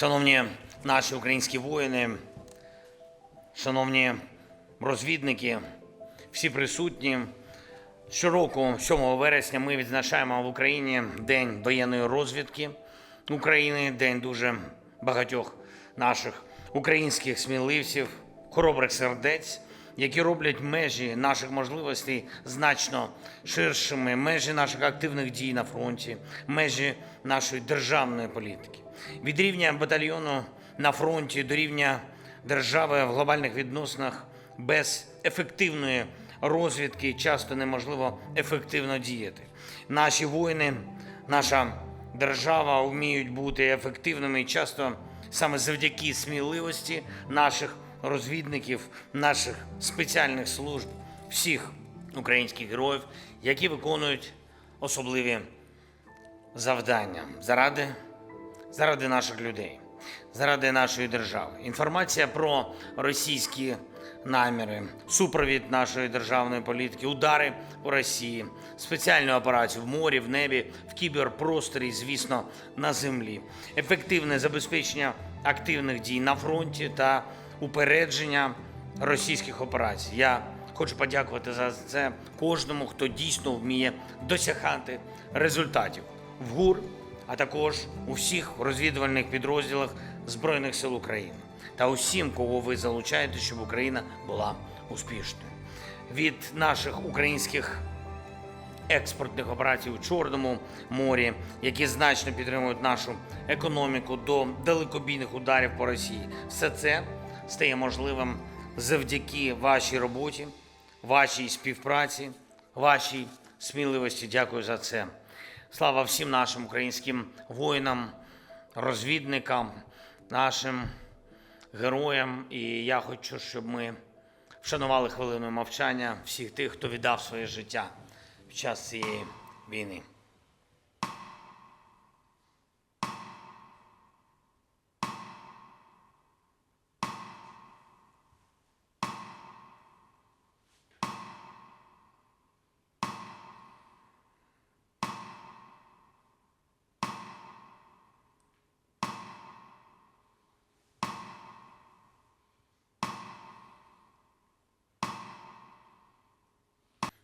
Шановні наші українські воїни, шановні розвідники, всі присутні. Щороку, 7 вересня, ми відзначаємо в Україні День воєнної розвідки України, день дуже багатьох наших українських сміливців, хоробрих сердець, які роблять межі наших можливостей значно ширшими, межі наших активних дій на фронті, межі нашої державної політики. Від рівня батальйону на фронті до рівня держави в глобальних відносинах без ефективної розвідки часто неможливо ефективно діяти. Наші воїни, наша держава вміють бути ефективними і часто саме завдяки сміливості наших розвідників, наших спеціальних служб, всіх українських героїв, які виконують особливі завдання заради, заради наших людей, заради нашої держави. Інформація про російські наміри, супровід нашої державної політики, удари по Росії, спеціальну операцію в морі, в небі, в кіберпросторі, звісно, на землі, ефективне забезпечення активних дій на фронті та упередження російських операцій. Я хочу подякувати за це кожному, хто дійсно вміє досягати результатів в ГУР, а також у всіх розвідувальних підрозділах Збройних сил України та усім, кого ви залучаєте, щоб Україна була успішною. Від наших українських експортних операцій у Чорному морі, які значно підтримують нашу економіку до далекобійних ударів по Росії. Все це стає можливим завдяки вашій роботі, вашій співпраці, вашій сміливості. Дякую за це. Слава всім нашим українським воїнам, розвідникам, нашим героям. І я хочу, щоб ми вшанували хвилиною мовчання всіх тих, хто віддав своє життя під час цієї війни.